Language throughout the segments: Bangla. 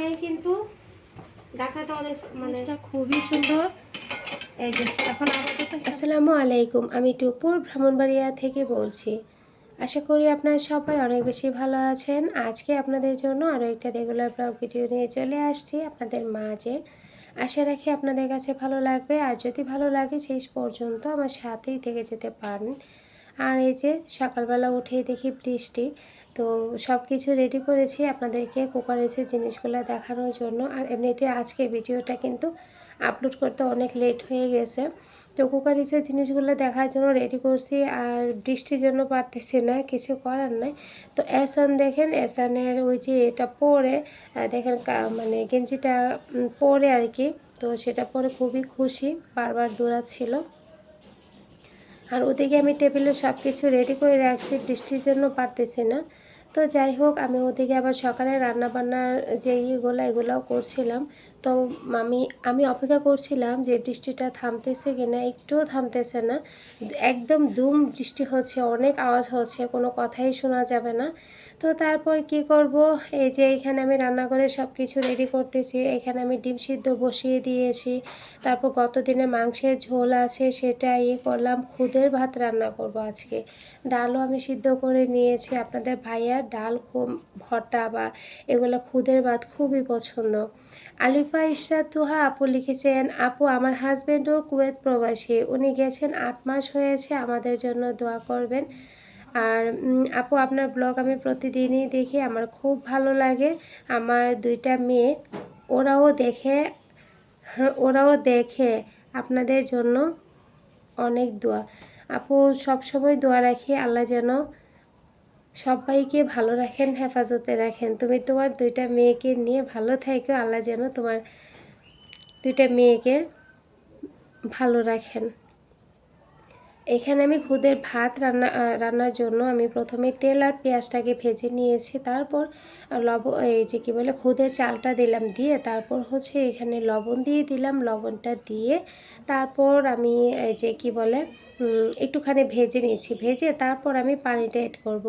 নাই কিন্তু গাঁথাটা অনেক মানে খুবই সুন্দর। এই যে এখন আসসালামু আলাইকুম আমি টুপুর ভ্রমণবাড়িয়া থেকে বলছি। আশা করি আপনারা সবাই অনেক বেশি ভালো আছেন। আজকে আপনাদের জন্য আরও একটা রেগুলার ব্লগ ভিডিও নিয়ে চলে আসছি আপনাদের মাঝে। আশা রাখি আপনাদের কাছে ভালো লাগবে। আর যদি ভালো লাগে শেষ পর্যন্ত আমার সাথেই থেকে যেতে পারেন। আর এই যে সকালবেলা উঠেই দেখি বৃষ্টি, তো সব কিছু রেডি করেছি আপনাদেরকে কুকারেছে জিনিসগুলো দেখানোর জন্য। আর এমনিতে আজকে ভিডিওটা কিন্তু আপলোড করতে অনেক লেট হয়ে গেছে। তো কুকারিসের জিনিসগুলো দেখার জন্য রেডি করছি আর বৃষ্টির জন্য পারতেছি না, কিছু করার নাই। তো এসান দেখেন, এসানের ওই যে এটা পরে দেখেন মানে গেঞ্জিটা পরে আর কি। তো সেটা পরে খুবই খুশি, বারবার দৌড়াচ্ছিল। আর ওদিকে আমি টেবিলে সব কিছু রেডি করে রাখছি, বৃষ্টির জন্য পারতেছে না। তো যাই হোক, আমি ওদিকে আবার সকালে রান্নাবান্নার যে ইয়েগুলো, এগুলোও করছিলাম। তো আমি আমি অপেক্ষা করছিলাম যে বৃষ্টিটা থামতেছে কিনা, একটুও থামতেছে না। একদম দুম বৃষ্টি হচ্ছে, অনেক আওয়াজ হচ্ছে, কোনো কথাই শোনা যাবে না। তো তারপর কি করব? এই যে এখানে আমি রান্না করে সব কিছু রেডি করতেছি, এখানে আমি ডিম সিদ্ধ বসিয়ে দিয়েছি। তারপর গত দিনে মাংসের ঝোল আছে, সেটা ইয়ে করলাম, খুদের ভাত রান্না করব আজকে। ডালও আমি সিদ্ধ করে নিয়েছি, আপনাদের ভাইয়ার ডাল ভর্তা বা এগুলো খুদের ভাত খুবই পছন্দ। আলিফা ইশরাত তুহা, আপু লিখেছেন, আপু, আমার হাজব্যান্ডও কুয়েত প্রবাসী। উনি গেছেন আট মাস হয়েছে, আমাদের জন্য দোয়া করবেন। আর আপু, আপনার ব্লগ আমি প্রতিদিনই দেখি, আমার খুব ভালো লাগে। আমার দুইটা মেয়ে, ওরাও দেখে ওরাও দেখে আপনাদের জন্য অনেক দোয়া। আপু, সবসময় দোয়া রাখি, আল্লাহ যেন সবাইকে ভালো রাখেন, হেফাজতে রাখেন। তুমি তোমার দুইটা মেয়েকে নিয়ে ভালো থাকো। আল্লাহ যেন তোমার দুইটা মেয়েকে ভালো রাখেন। এখানে আমি খুদের ভাত রান্না রান্নার জন্য আমি প্রথমে তেল আর পেঁয়াজটাকে ভেজে নিয়েছি। তারপর লব, এই যে কী বলে, খুদের চালটা দিলাম দিয়ে তারপর হচ্ছে এখানে লবণ দিয়ে দিলাম। লবণটা দিয়ে তারপর আমি, এই যে কী বলে একটুখানি ভেজে নিয়েছি। ভেজে তারপর আমি পানিটা অ্যাড করব।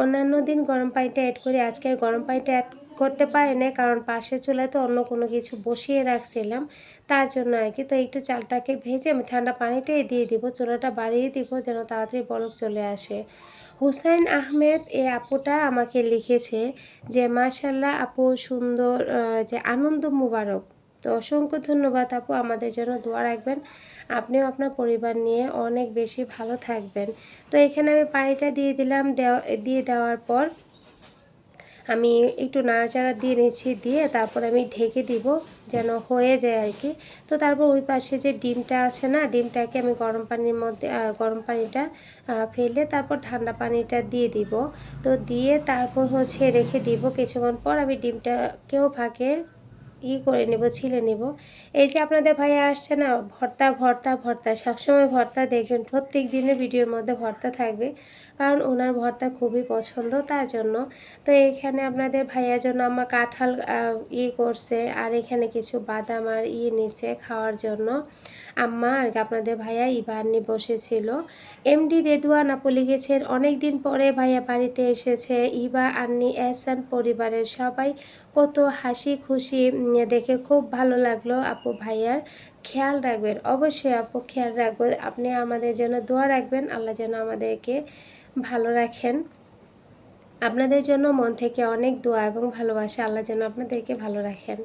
অন্যান্য দিন গরম পানিটা অ্যাড করি। আজকে গরম পানিটা অ্যাড করতে পারি না কারণ পাশে চুলাতে অন্য কোনো কিছু বসিয়ে রাখছিলাম, তার জন্য আর কি। তো একটু চালটাকে ভেজে আমি ঠান্ডা পানিটাই দিয়ে দিব, চুলাটা বাড়িয়ে দিব যেন তাড়াতাড়ি বলক চলে আসে। হুসাইন আহমেদ এই আপুটা আমাকে লিখেছে যে মাশাল্লাহ আপু, সুন্দর যে আনন্দ মুবারক। তো অসংখ্য ধন্যবাদ আপু, আমাদের জন্য দোয়া রাখবেন। আপনিও আপনার পরিবার নিয়ে অনেক বেশি ভালো থাকবেন। তো এখানে আমি পানিটা দিয়ে দিলাম দিয়ে দেওয়ার পর আমি একটু নাড়াচাড়া দিয়ে নিচ্ছি দিয়ে তারপর আমি ঢেকে দিব যেন হয়ে যায় আর কি। তো তারপর ওই পাশে যে ডিমটা আছে না, ডিমটাকে আমি গরম পানির মধ্যে গরম পানিটা ফেলে তারপর ঠান্ডা পানিটা দিয়ে দিব। তো দিয়ে তারপর হচ্ছে রেখে দিব। কিছুক্ষণ পর আমি ডিমটাকেও ফাঁকে ই করে নেব, ছিলে নেব। এই যে আপনাদের ভাইয়া আসছে না, ভর্তা ভর্তা ভর্তা, সবসময় ভর্তা দেখবেন, প্রত্যেক দিনের ভিডিওর মধ্যে ভর্তা থাকবে। কারণ ওনার ভর্তা খুবই পছন্দ, তার জন্য। তো এখানে আপনাদের ভাইয়ার জন্য আমার কাঁঠাল ইয়ে করছে, আর এখানে কিছু বাদাম আর ইয়ে নিচ্ছে খাওয়ার জন্য। আম্মা, আর আপনাদের ভাইয়া ইবার নিয়ে বসেছিল। এমডি রেদুয়ান আপু লিখেছেন অনেক দিন পরে ভাইয়া বাড়িতে এসেছে। ইবা, আন্নি, এহসান পরিবারের সবাই কত হাসি খুশি দেখে খুব ভালো লাগল। আপু ভাইয়ার খেয়াল রাখবেন, অবশ্যই আপু খেয়াল রাখবেন। আপনি আমাদের জন্য দোয়া রাখবেন, আল্লাহ যেন আমাদেরকে ভালো রাখেন। আপনাদের জন্য মন থেকে অনেক দোয়া এবং ভালোবাসা। আল্লাহ যেন আপনাদেরকে ভালো রাখেন।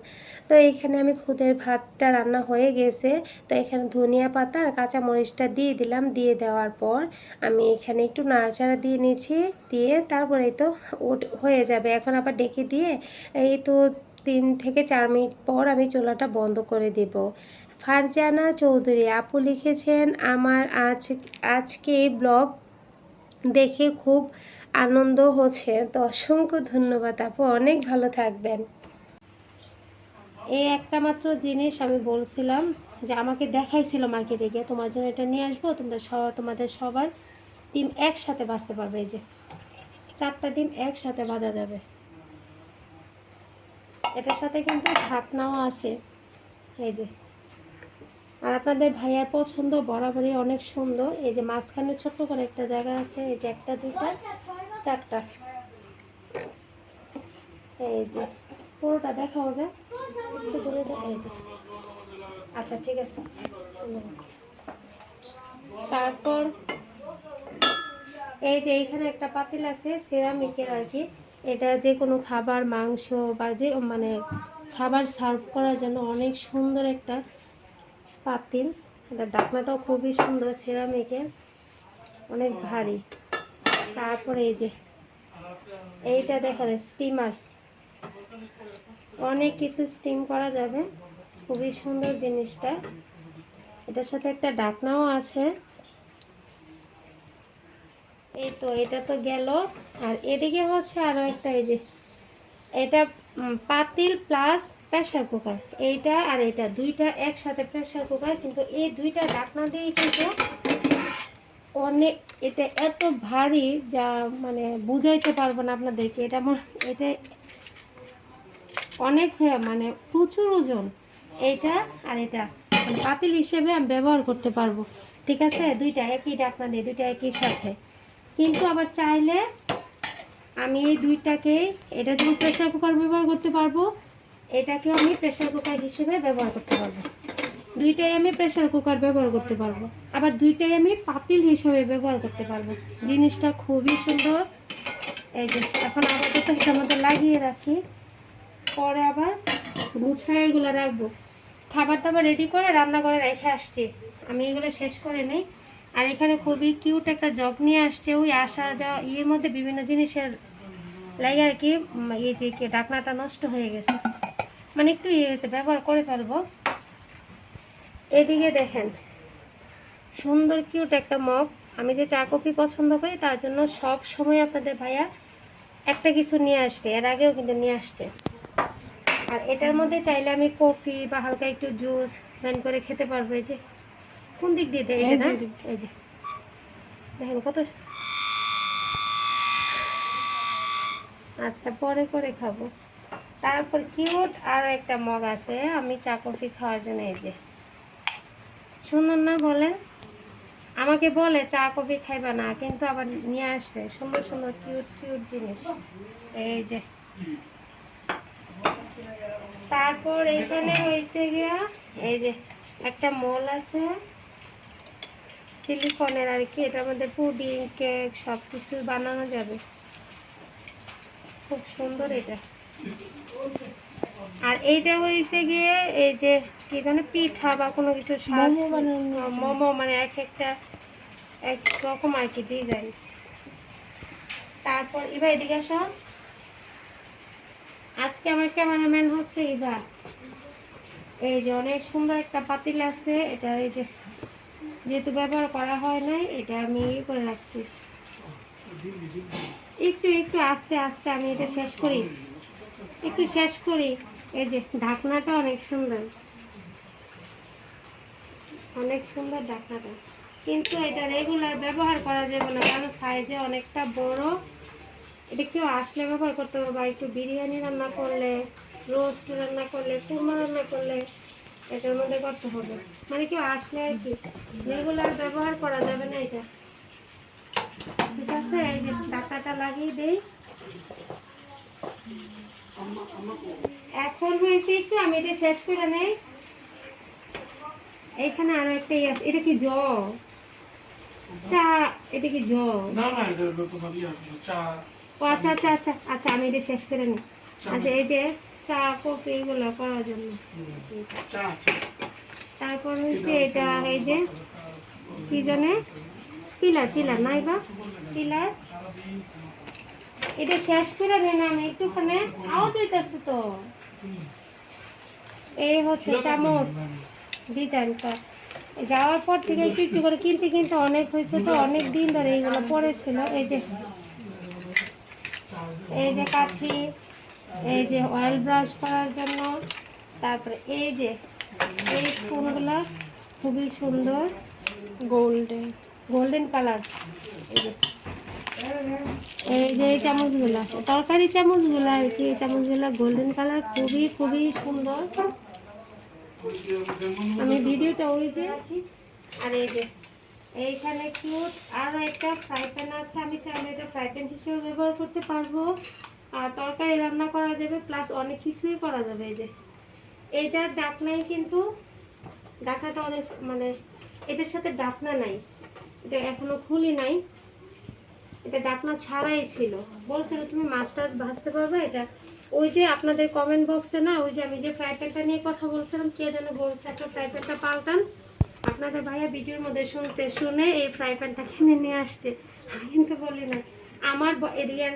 তো এইখানে আমি খুদের ভাতটা রান্না হয়ে গেছে। তো এখানে ধনিয়া পাতা আর কাঁচা মরিচটা দিয়ে দিলাম। দিয়ে দেওয়ার পর আমি এখানে একটু নাড়াচাড়া দিয়ে নিয়েছি দিয়ে তারপরে তো উঠ হয়ে যাবে। এখন আবার ডেকে দিয়ে এই তো তিন থেকে চার মিনিট পর আমি চোলাটা বন্ধ করে দেব। ফারজানা চৌধুরী, আপু লিখেছেন, আমার আজ, আজকে ব্লগ দেখে খুব আনন্দ হচ্ছে। তো অসংখ্য ধন্যবাদ আপু, অনেক ভালো থাকবেন। এই একটা মাত্র জিনিস আমি বলছিলাম যে আমাকে দেখাইছিল মার্কেটে গিয়ে, তোমার জন্য এটা নিয়ে আসব, তোমরা সব তোমাদের সবার ডিম একসাথে বাঁচতে পারবে, এই যে চারটা ডিম একসাথে ভাজা যাবে। এটার সাথে কিন্তু ঢাকনাও আছে, এই যে আর আপনাদের ভাইয়ার পছন্দ বরাবরই অনেক সুন্দর। এই যে মাঝখানে ছোট্ট করে একটা জায়গা আছে, এই যে একটা, দুইটা, চারটা। এই যে পুরোটা দেখা হবে। একটু দূরে এই যে। আচ্ছা ঠিক আছে। তারপর এই যে এইখানে একটা পাতিল আছে, সেরামিকের আর কি। এটা যে কোনো খাবার, মাংস বা যে মানে খাবার সার্ভ করার জন্য অনেক সুন্দর একটা পাতিল। এটা ডাকনাটাও খুবই সুন্দর সেরামিকের অনেক ভারী। তারপরে এই যে, এইটা দেখেন স্টিমার অনেক কিছু স্টিম করা যাবে। খুবই সুন্দর জিনিসটা। এটার সাথে একটা ডাকনাও আছে। এই তো, এটা তো গেল। আর এদিকে হচ্ছে আরও একটা, এই যে, এটা পাতিল প্লাস প্রেশার কুকার এইটা আর এটা দুইটা একসাথে প্রেশার কুকার কিন্তু এই দুইটা ডাকনা দিয়ে কিন্তু অনেক এটা এত ভারী যা মানে বুঝাইতে পারব না আপনাদেরকে। এটা এটা অনেক হয়ে মানে প্রচুর ওজন। এইটা আর এটা মানে পাতিল হিসেবে আমি ব্যবহার করতে পারব। ঠিক আছে? দুইটা একই ডাকনা দিয়ে, দুইটা একই সাথে। কিন্তু আবার চাইলে আমি এই দুইটাকে, এটা যেমন প্রেশার কুকার ব্যবহার করতে পারব। এটাকেও আমি প্রেশার কুকার হিসেবে ব্যবহার করতে পারব। দুইটাই আমি প্রেশার কুকার ব্যবহার করতে পারব। আবার দুইটাই আমি পাতিল হিসেবে ব্যবহার করতে পারব। জিনিসটা খুবই সুন্দর। এই যে, এখন আপাতত এটার মধ্যে লাগিয়ে রাখি। পরে আবার গুছায় এগুলো রাখব। খাবার দাবার রেডি করে রান্না করে রেখে আসছি। আমি এগুলো শেষ করে নেই। আর এখানে খুবই কিউট একটা জগ নিয়ে আসছে। ওই আসা যাওয়া ইয়ের মধ্যে বিভিন্ন জিনিসের লাগে আর কি এই যে ডাকনাটা নষ্ট হয়ে গেছে। মানে একটু ইয়ে হয়েছে ব্যবহার করে ফেলব। এদিকে দেখেন সুন্দর কিউট একটা মগ। আমি যে চা কফি পছন্দ করি তার জন্য সব সময় আপনাদের ভাইয়া একটা কিছু নিয়ে আসবে। এর আগেও কিন্তু নিয়ে আসছে। আর এটার মধ্যে চাইলে আমি কফি বা হালকা একটু জুস রান করে খেতে পারব। এই যে কোন দিক দিয়ে দেয়? এটা? এই যে দেখেন কত আচ্ছা পরে করে খাব। তারপর কিউট আরও একটা মগ আছে, আমি চা কফি খাওয়ার জন্য এই যে। সুন্দর না বলেন? আমাকে বলে চা কফি খাইবা না, কিন্তু আবার নিয়ে আসবে। সুন্দর সুন্দর কিউট কিউট জিনিস। এই যে। তারপর এইখানে হয়েছে গিয়া, এই যে একটা মল আছে। সিলিকনের আর কি, এটার মধ্যে পুডিং, কেক সব কিছু বানানো যাবে। খুব সুন্দর এটা। আর এইটা হয়েছে গিয়ে এই যে কি জানে পিঠা বা কোনো কিছু সাজ মোমো মানে এক একটা এক রকম আর কি ডিজাইন তারপর এবার এদিকে আসো। আজকে আমার ক্যামেরাম্যান হচ্ছে ইভা। এই যে অনেক সুন্দর একটা পাতিল আছে এটা এই যে যেহেতু ব্যবহার করা হয় নাই এটা আমি ইয়ে করে রাখছি। একটু একটু আস্তে আস্তে আমি এটা শেষ করি। একটু শেষ করি। এই যে ঢাকনাটা অনেক সুন্দর। অনেক সুন্দর ঢাকনাটা। কিন্তু এটা রেগুলার ব্যবহার করা যাবে না, কারণ সাইজে অনেকটা বড়। এটা কেউ আসলে ব্যবহার করতে হবে বা একটু বিরিয়ানি রান্না করলে রোস্ট রান্না করলে, কুরমা রান্না করলে এটার মধ্যে করতে হবে। মানে কেউ আসলে আর কি রেগুলার ব্যবহার করা যাবে না এটা। ঠিক আছে, এই যে টাকাটা লাগিয়ে দেই। এখন হয়েছে একটু আমি এটা শেষ করে নেই। এইখানে আরও একটা ইয়ে আছে। এটা কি জ? চা এটা কি জ? না না এটা তোমার ইয়ে চা। ও আচ্ছা আচ্ছা আচ্ছা আচ্ছা আমি এটা শেষ করে নিই। আচ্ছা এই যে চা কফি এগুলো করার জন্য। তারপর হচ্ছে এটা এই যে কি জানে? পিলার পিলার নাই বা? পিলার? এটা শেষ করে নিন আমি একটুখানে। আওয়াজ হইতেছে তো। এই হচ্ছে চামচ ডিজাইনটা। যাওয়ার পর থেকে একটু একটু করে কিনতে কিনতে অনেক হয়েছে তো অনেক দিন ধরে এইগুলো পড়েছিল। এই যে এই যে কাঠি এই যে অয়েল ব্রাশ করার জন্য তারপরে এই যে এই স্পুনগুলো খুবই সুন্দর। গোল্ডেন গোল্ডেন কালার এই যে এই যে এই চামচগুলো, তরকারি চামচগুলো আর কি, এই চামচগুলো গোল্ডেন কালার খুবই খুবই সুন্দর। আমি ভিডিওটা ওই যে, আর এই যে, এইখানে কিউট আরও একটা ফ্রাই প্যান আছে, আমি চাইলে এটা ফ্রাই প্যান হিসেবে ব্যবহার করতে পারব। আর তরকারি রান্না করা যাবে প্লাস অনেক কিছুই করা যাবে এই যে। এইটার ডাকনাই কিন্তু, ডাকনাটা অনেক মানে এটার সাথে ডাকনা নাই, এটা এখনও খুলি নাই। এটা ডাকনা ছাড়াই ছিল। বলছিল, তুমি মাছ টাছ ভাজতে পারবে? এটা ওই যে আপনাদের কমেন্ট বক্সে না, ওই যে আমি যে ফ্রাই প্যানটা নিয়ে কথা বলছিলাম, কে যেন বলছে একটা ফ্রাই প্যানটা পাল্টান। আপনাদের ভাইয়া ভিডিওর মধ্যে শুনছে, শুনে এই ফ্রাই প্যানটা কিনে নিয়ে আসছে। আমি কিন্তু বলি না, আমার এদিকে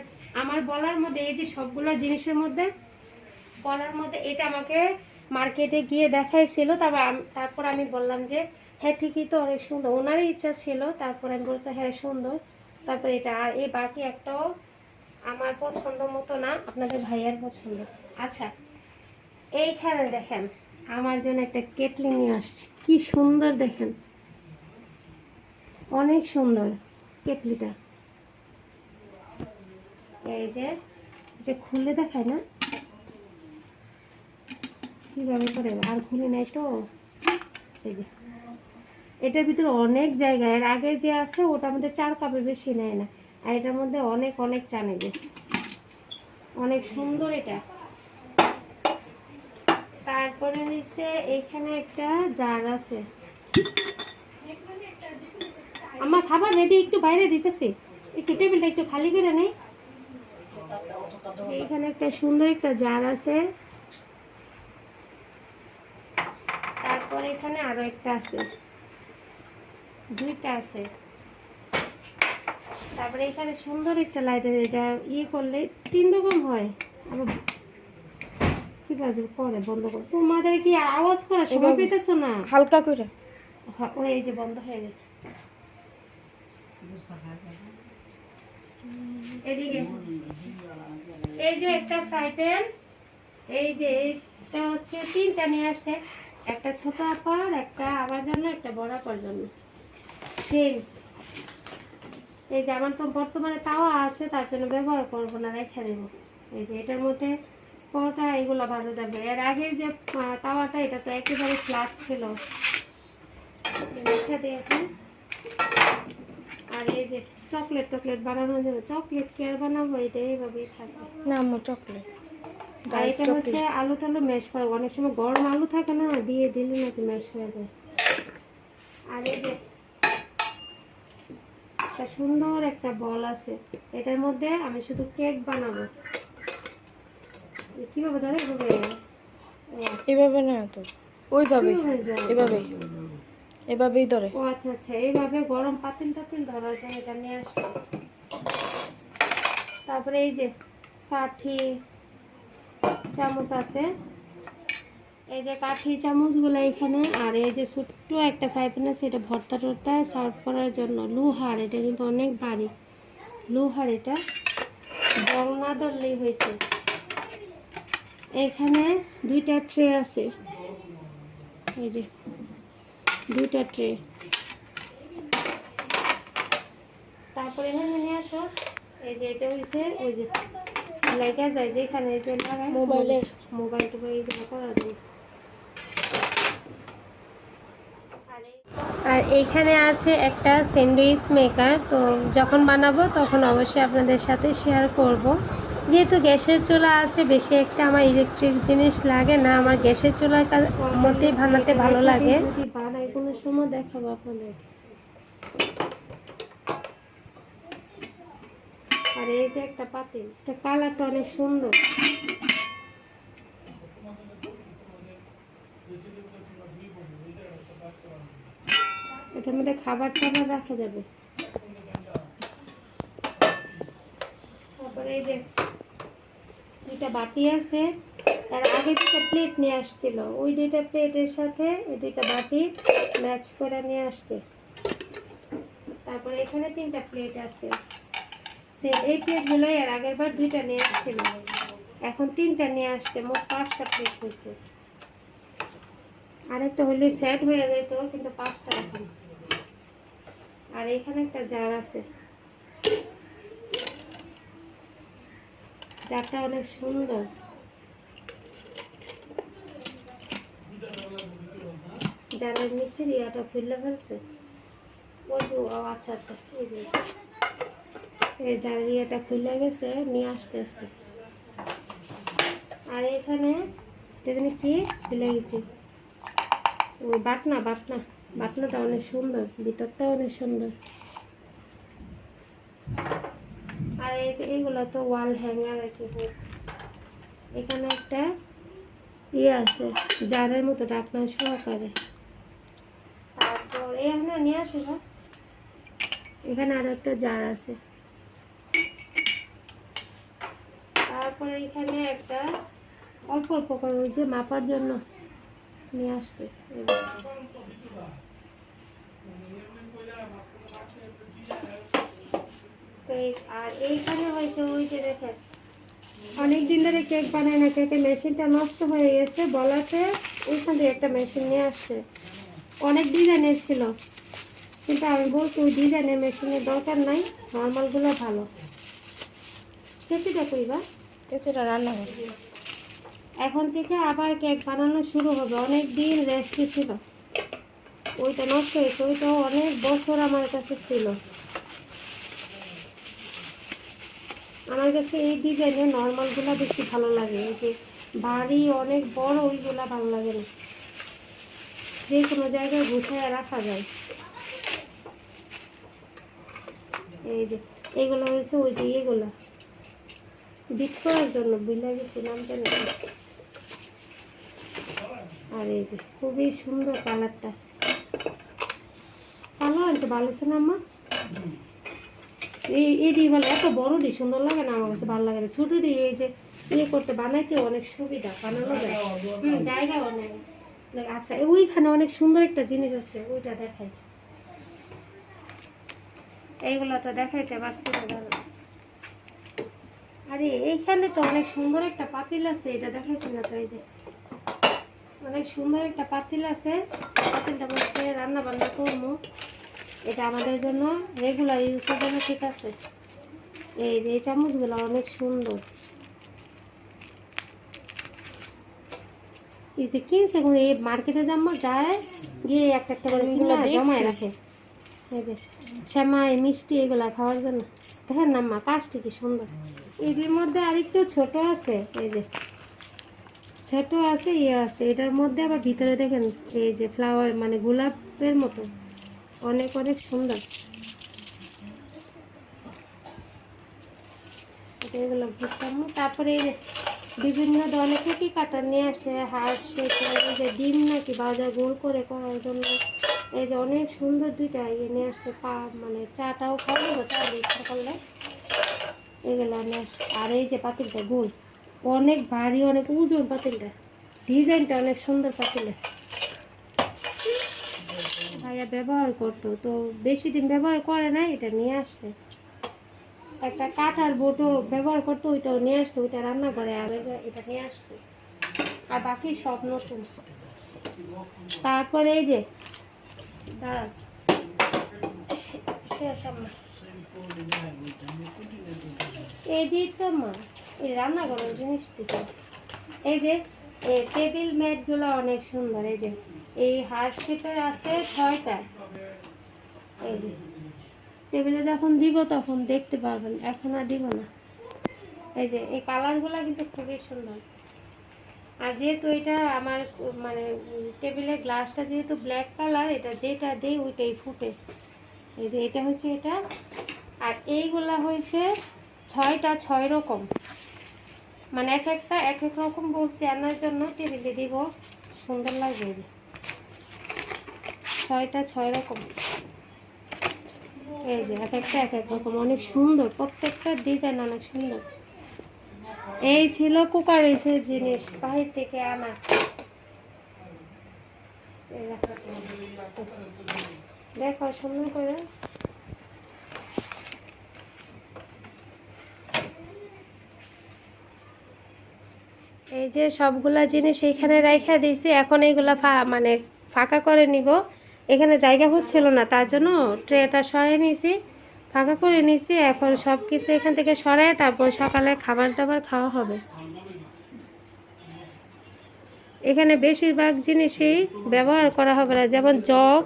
আমার বলার মধ্যে এই যে সবগুলো জিনিসের মধ্যে, বলার মধ্যে এটা আমাকে মার্কেটে গিয়ে দেখাইছিল, তারপর তারপর আমি বললাম যে হ্যাঁ ঠিকই তো, অনেক সুন্দর। ওনারই ইচ্ছা ছিল, তারপর আমি বলছি হ্যাঁ সুন্দর। তারপরে এটা, আর এই বাকি একটাও আমার পছন্দ মতো না, আপনাদের ভাইয়ার পছন্দ। আচ্ছা এইখানে দেখেন, আমার জন্য একটা কেটলি নিয়ে আসছি। কি সুন্দর দেখেন। অনেক সুন্দর কেটলিটা। এই যে যে খুলে দেখায় না? কীভাবে করে, আর খুলে নাই তো? এই যে। এটার ভিতরে অনেক জায়গা। এর আগে যে আছে, ওটা আমাদের চার কাপের বেশি নেয় না। আর এটার মধ্যে অনেক অনেক চা নেবে অনেক সুন্দর এটা। তারপরে হয়েছে এখানে একটা জার আছে। আমার খাবার রেডি একটু বাইরে দিতেছি। একটু টেবিলটা একটু খালি করে নেই। এখানে একটা সুন্দর একটা জার আছে। তারপর এখানে আরও একটা আছে। দুইটা আছে। তারপরে এখানে সুন্দর একটা লাইট এটা ইয়ে করলে তিন রকম হয়। আবার কি বাজে করে বন্ধ করে? তোমাদের কি আওয়াজ করা সময় পেতেছো না? হালকা করে। এই যে বন্ধ হয়ে গেছে। এদিকে। এই যে একটা ফ্রাই প্যান এই যে এইটা হচ্ছে তিনটা নিয়ে আসছে। একটা ছোট আপার একটা আমার জন্য একটা বড় আপার জন্য। সেম এই যে আমার তো বর্তমানে তাওয়া আছে তার জন্য ব্যবহার করব না রেখে দেবো। এই যে এটার মধ্যে পরোটা এগুলো ভাজা যাবে। এর আগে যে তাওয়াটা এটা তো একেবারে ফ্ল্যাট ছিল। রেখে দিই এখন। আর এই যে চকলেট টকলেট বানানোর জন্য চকলেট কে আর বানাবো? এটা এইভাবেই থাকবে না চকলেট আর এটা হচ্ছে আলু টালু ম্যাশ করা। অনেক সময় গরম আলু থাকে না দিয়ে দিলে নাকি ম্যাশ হয়ে যায়। আর এই যে একটা সুন্দর একটা বল আছে। এটার মধ্যে আমি শুধু কেক বানাবো। কীভাবে ধরে? এভাবে। আচ্ছা, এভাবে না তো। ওইভাবে? এভাবেই। এভাবেই ধরে। ও আচ্ছা আচ্ছা। এইভাবে গরম পাতিল টাতিল ধরা যায় এটা নিয়ে আসছে। তারপরে এই যে কাঠি চামচ আছে। এই যে কাঠি চামচগুলো এখানে আর এই যে ছোট্ট একটা ফ্রাই প্যান আছে এটা ভর্তা টর্তা সার্ভ করার জন্য। লোহার এটা কিন্তু অনেক ভারী। লোহার এটা। জল না ধরলেই হয়েছে। এখানে দুইটা ট্রে আছে। এই যে দুইটা ট্রে। তারপরে এখানে নিয়ে আসো। এই যে এটা হয়েছে ওই যে লাগা যায় যেখানে যে লাগায় মোবাইলের? মোবাইল টোবাইল করা যায় আর এই- আর এইখানে আছে একটা স্যান্ডউইচ মেকার তো যখন বানাবো তখন অবশ্যই আপনাদের সাথে শেয়ার করব। যেহেতু গ্যাসের চুলা আছে বেশি একটা আমার ইলেকট্রিক জিনিস লাগে না আমার গ্যাসের চুলার মধ্যেই বানাতে ভালো লাগে। যদি বানাই কোনো সময় দেখাবো আপনাদের। আর এই যে একটা পাতিল এটা কালারটা অনেক সুন্দর। এটার মধ্যে খাবার টাবার রাখা যাবে। তারপরে এই যে দুইটা বাটি আছে, তার আগে দুটো প্লেট নিয়ে আসছিল। ওই দুইটা প্লেটের সাথে এই দুইটা বাটি ম্যাচ করে নিয়ে আসছে। তারপরে এখানে তিনটা প্লেট আছে। সে এই প্লেটগুলো এর আগের বার দুইটা নিয়ে আসছিল। এখন তিনটা নিয়ে আসছে, মোট পাঁচটা প্লেট হয়েছে। আরেকটা হলে সেট হয়ে যেত, কিন্তু পাঁচটা এখন। আর এখানে একটা জার আছে। জারটা অনেক সুন্দর। জারের নিচের ইয়াটা ফুললে ফেলছে। যে, ও আচ্ছা আচ্ছা যে, এই জারের ইয়েটা খুলে গেছে, নিয়ে আসতে আসতে। আর এখানে কি ভুলে গেছি। ওই বাটনা বাটনা। বাটনাটা অনেক সুন্দর ভিতরটা অনেক সুন্দর। আর এইগুলো তো ওয়াল হ্যাঙ্গার আর কি এখানে একটা ইয়ে আছে, জারের মতো ডাকনা সহকারে। তারপর এখানে নিয়ে আসো এখানে আরও একটা জার আছে। তারপরে এখানে একটা অল্প অল্প করে ওই যে মাপার জন্য নিয়ে আসছে এই যে। তো এই- আর এইখানে হয়েছে ওই যে দেখেন অনেক দিন ধরে কেক বানায় না কেকের মেশিনটা নষ্ট হয়ে গেছে বলাতে ওইখান থেকে একটা মেশিন নিয়ে আসছে। অনেক ডিজাইনের ছিল কিন্তু আমি বলছি ওই ডিজাইনের মেশিনের দরকার নাই নর্মালগুলো ভালো। কেসিটা কইবা কিছুটা রান্না হবে এখন থেকে আবার কেক বানানো শুরু হবে অনেক দিন রেস্টে ছিল। ওইটা নষ্ট হয়েছে ওইটাও অনেক বছর আমার কাছে ছিল। আমার কাছে এই ডিজাইনের নর্মালগুলো বেশি ভালো লাগে। এই যে বাড়ি অনেক বড়, ওইগুলা ভালো লাগে না। যে কোনো জায়গায় গুছায় রাখা যায়। এই যে, এগুলো হয়েছে ওই যে এগুলা। বিট করার জন্য বুঝলা গেছি নাম জানি। আর এই যে, খুবই সুন্দর কালারটা। ভালো আছে ভালো আছে না, আম্মা? এই এটি বলে, এত বড়টি সুন্দর লাগে না আমার কাছে, ভালো লাগে না। ছোটটি এই যে ইয়ে করতে বানাইতে অনেক সুবিধা, বানানো যায়। হুম জায়গাও নেই আচ্ছা ওইখানে অনেক সুন্দর একটা জিনিস আছে, ওইটা দেখাই। এইগুলো তো দেখাইতে পারছি আরে, এইখানে তো অনেক সুন্দর একটা পাতিল আছে, এটা দেখাইছি না তো এই যে। অনেক সুন্দর একটা পাতিল আছে, পাতিলটা মধ্যে রান্না বান্না করব। এটা আমাদের জন্য রেগুলার ইউজের জন্য ঠিক আছে। এই যে এই চামচগুলো অনেক সুন্দর। এই যে কিনছে কোনো এই মার্কেটে যাব যায় গিয়ে একটা একটা করে জমায় রাখে। এই যে শ্যামাই মিষ্টি এগুলা খাওয়ার জন্য। দেখেন না মা কাজটি কি সুন্দর। এটির মধ্যে আরেকটু ছোট আছে এই যে। ছোট আছে ইয়ে আছে। এটার মধ্যে আবার ভিতরে দেখেন এই যে ফ্লাওয়ার মানে গোলাপের মতো। অনেক অনেক সুন্দর। এগুলো তারপরে বিভিন্ন ধরনের কুকি কাটার নিয়ে আসে, হাঁস যে ডিম নাকি বাজার গোল করে করার জন্য। এই যে অনেক সুন্দর দুইটা ইয়ে নিয়ে আসছে পা মানে চাটাও খাওয়া যাবে চা ইচ্ছা করলে। এগুলো নিয়ে আসছে আর এই যে পাতিলটা গোল, অনেক ভারী, অনেক ওজন পাতিলটা। ডিজাইনটা অনেক সুন্দর পাতিলে ভাইয়া ব্যবহার করতো, তো বেশি দিন ব্যবহার করে না এটা নিয়ে আসছে। একটা কাঠার বোটও ব্যবহার করতো, ওইটাও নিয়ে আসছে, ওইটা রান্না করে এটা- নিয়ে আসছে। আর বাকি সব নতুন। তারপরে এই যে শেষ এই দিই তো মা, এই রান্না করার জিনিস থেকে এই যে, এই টেবিল ম্যাটগুলো অনেক সুন্দর, এই যে। এই হার্ট শেপের আছে ছয়টা। এই টেবিলে যখন দিব তখন দেখতে পারবেন এখন আর দিব না। এই যে এই কালারগুলো কিন্তু খুবই সুন্দর। আর যেহেতু এটা আমার মানে উম, টেবিলের গ্লাসটা যেহেতু ব্ল্যাক কালার এটা যেটা দেই ওইটাই ফুটে। এই যে এটা হচ্ছে এটা। আর এইগুলা হয়েছে ছয়টা ছয় রকম। মানে এক একটা এক এক রকম বলছি আনার জন্য টেবিলে দিব। সুন্দর লাগবে। ছয়টা, ছয় রকম। এই যে, এক একটা, এক এক রকম। অনেক সুন্দর, প্রত্যেকটা ডিজাইন অনেক সুন্দর। এই ছিল কুকার এসের জিনিস, বাহির থেকে আনা। দেখো। সুন্দর করে। এই যে সবগুলা জিনিস এইখানে রেখে দিয়েছি, এখন এইগুলা মানে ফাঁকা করে নিব। এখানে জায়গা হচ্ছিল না, তার জন্য ট্রেটা সরিয়ে নিয়েছি, ফাঁকা করে নিয়েছি, এখন সব কিছু এখান থেকে সরাই তারপর সকালে খাবার দাবার খাওয়া হবে। এখানে বেশিরভাগ জিনিসই ব্যবহার করা হবে না, যেমন জগ,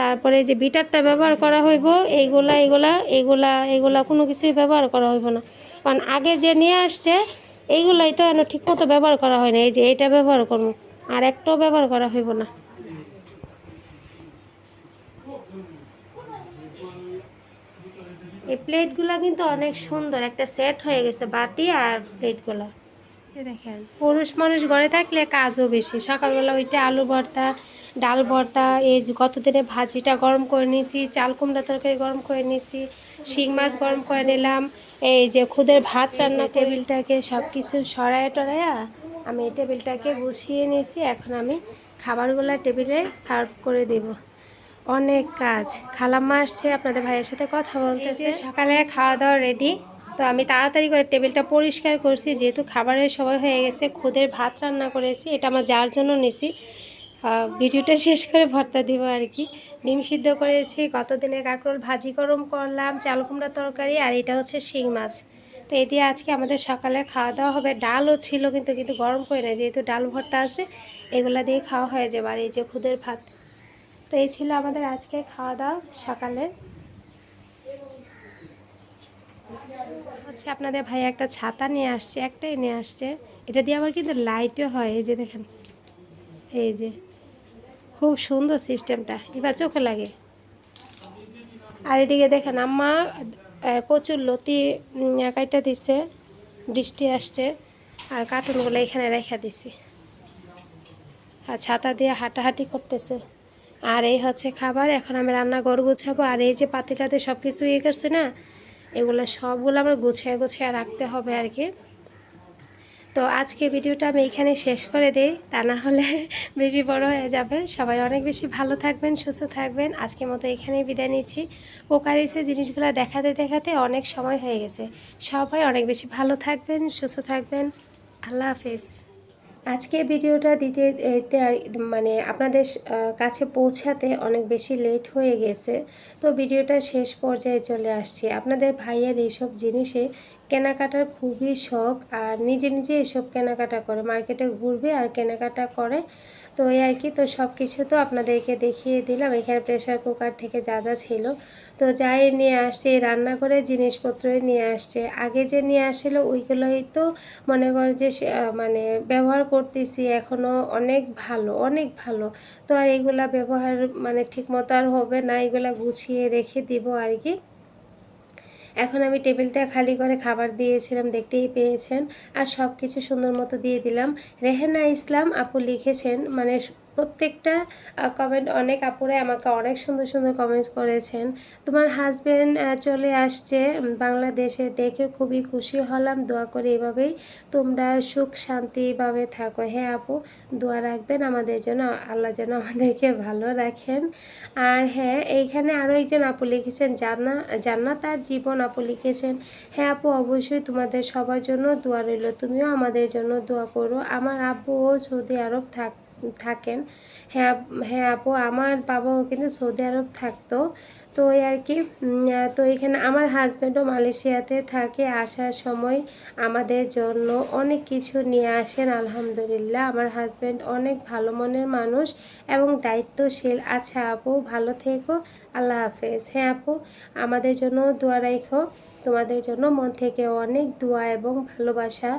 তারপরে যে বিটারটা ব্যবহার করা হইব, এইগুলা এইগুলা এইগুলা এইগুলা কোনো কিছুই ব্যবহার করা হইব না। কারণ আগে যে নিয়ে আসছে, এইগুলাই তো ঠিক মতো ব্যবহার করা হয় না, এই যে এইটা ব্যবহার করব, আর একটাও ব্যবহার করা হইব না। এই প্লেটগুলো কিন্তু অনেক সুন্দর। একটা সেট হয়ে গেছে বাটি আর প্লেটগুলো। দেখেন। পুরুষ মানুষ ঘরে থাকলে কাজও বেশি। সকালবেলা ওইটা আলু ভর্তা ডাল ভর্তা এই যে কতদিনে ভাজিটা গরম করে নিয়েছি চাল কুমড়া তরকারি গরম করে নিয়েছি শিং মাছ গরম করে নিলাম এই যে খুদের ভাত রান্না টেবিলটাকে সব কিছু সরায় টরায়া আমি এই টেবিলটাকে গুছিয়ে নিয়েছি। এখন আমি খাবারগুলো টেবিলে সার্ভ করে দেবো। অনেক কাজ। খালাম্মা আসছে, আপনাদের ভাইয়ের সাথে কথা বলতে যে সকালে খাওয়া দাওয়া রেডি তো আমি তাড়াতাড়ি করে টেবিলটা পরিষ্কার করছি। যেহেতু খাবারের সময় হয়ে গেছে, খুদের ভাত রান্না করেছি, এটা আমার যার জন্য নিছি। ভিডিওটা শেষ করে ভর্তা দিব আর কি। ডিম সিদ্ধ করেছি কতদিনের কাঁকরোল ভাজি গরম করলাম, চাল কুমড়া তরকারি, আর এটা হচ্ছে শিং মাছ। তো দিয়ে আজকে আমাদের সকালে খাওয়া দাওয়া হবে। ডালও ছিল কিন্তু কিন্তু গরম করে না যেহেতু ডাল ভর্তা আছে, এগুলা দিয়ে খাওয়া হয়ে যাবে। আর এই যে খুদের ভাত। তো এই ছিল আমাদের আজকে খাওয়া দাওয়া সকালে হচ্ছে আপনাদের ভাই একটা ছাতা নিয়ে আসছে একটাই নিয়ে আসছে। এটা দিয়ে আবার কিন্তু লাইটও হয় এই যে দেখেন। এই যে খুব সুন্দর সিস্টেমটা এবার চোখে লাগে। আর এদিকে দেখেন আম্মা কচুর লতি উম, কাইটা দিছে বৃষ্টি আসছে আর কার্টুনগুলো এখানে রেখে দিছি। আর ছাতা দিয়ে হাঁটাহাঁটি করতেছে। আর এই হচ্ছে খাবার, এখন আমি রান্না ঘর গুছাবো। আর এই যে পাতিটাতে সব কিছু ইয়ে করছে না, এগুলো সবগুলো আমার গুছিয়ে গুছিয়ে রাখতে হবে আর কি। তো আজকে ভিডিওটা আমি এখানে শেষ করে দিই, তা না হলে বেশি বড় হয়ে যাবে। সবাই অনেক বেশি ভালো থাকবেন, সুস্থ থাকবেন। আজকের মতো এখানেই বিদায় নিচ্ছি। পোকারিসে জিনিসগুলো দেখাতে দেখাতে অনেক সময় হয়ে গেছে। সবাই অনেক বেশি ভালো থাকবেন, সুস্থ থাকবেন। আল্লাহ হাফেজ। আজকে ভিডিওটা দিতে মানে আপনাদের কাছে পৌঁছাতে অনেক বেশি লেট হয়ে গেছে। তো ভিডিওটা শেষ পর্যায়ে চলে আসছে। আপনাদের ভাইয়ের এইসব জিনিসে কেনাকাটার খুবই শখ, আর নিজে নিজে এসব কেনাকাটা করে। মার্কেটে ঘুরবে আর কেনাকাটা করে তো এই আর কি, তো সব কিছু তো আপনাদেরকে দেখিয়ে দিলাম। এখানে প্রেশার কুকার থেকে যা যা ছিল। তো যাই নিয়ে আসছে, রান্না করে জিনিসপত্রই নিয়ে আসছে। আগে যে নিয়ে আসছিল, ওইগুলোই তো মনে করে যে মানে ব্যবহার করতেছি এখনও অনেক ভালো অনেক ভালো। তো আর এগুলা ব্যবহার মানে ঠিক মতো আর হবে না, এগুলা গুছিয়ে রেখে দিব আর কি। এখন আমি টেবিলটা খালি করে খাবার দিয়েছিলাম, দেখতেই পেয়েছেন। আর সব কিছু সুন্দর মতো দিয়ে দিলাম। রেহেনা ইসলাম আপু লিখেছেন মানে প্রত্যেকটা কমেন্ট অনেক আপুরে আমাকে অনেক সুন্দর সুন্দর কমেন্ট করেছেন। তোমার হাজব্যান্ড চলে আসছে বাংলাদেশে দেখে খুবই খুশি হলাম। দোয়া করে এভাবেই তোমরা সুখ শান্তিভাবে থাকো। হ্যাঁ আপু, দোয়া রাখবেন আমাদের জন্য। আল্লাহ যেন আমাদেরকে ভালো রাখেন। আর হ্যাঁ এইখানে আরও একজন আপু লিখেছেন, জান্না জান্নাত আর জীবন আপু লিখেছেন। হ্যাঁ আপু, অবশ্যই তোমাদের সবার জন্য দোয়া রইল। তুমিও আমাদের জন্য দোয়া করো। আমার আব্বু ও সৌদি আরব থাক থাকেন। হ্যাঁ হ্যাঁ আপু আমার বাবাও কিন্তু সৌদি আরব থাকতো। তো আর কি তো এখানে আমার হাজব্যান্ডও মালয়েশিয়াতে থাকে। আসার সময় আমাদের জন্য অনেক কিছু নিয়ে আসেন, আলহামদুলিল্লাহ। আমার হাজব্যান্ড অনেক ভালো মনের মানুষ এবং দায়িত্বশীল। আচ্ছা আপু, ভালো থেকো। আল্লাহ হাফেজ। হ্যাঁ আপু, আমাদের জন্য দোয়া রাখো তোমাদের জন্য মন থেকে অনেক দোয়া এবং ভালোবাসা।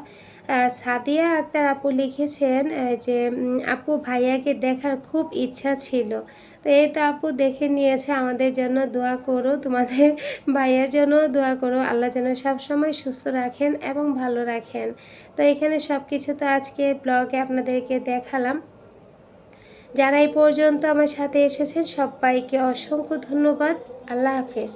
সাদিয়া আক্তার আপু লিখেছেন যে আপু ভাইয়াকে দেখার খুব ইচ্ছা ছিল। তো এই তো আপু দেখে নিয়েছে আমাদের জন্য দোয়া করো, তোমাদের ভাইয়ের জন্য দোয়া করো, আল্লাহ যেন সবসময় সুস্থ রাখেন এবং ভালো রাখেন। তো এখানে সব কিছু তো আজকে ব্লগে আপনাদেরকে দেখালাম। যারা এই পর্যন্ত আমার সাথে এসেছেন, সবাইকে অসংখ্য ধন্যবাদ। আল্লাহ হাফেজ।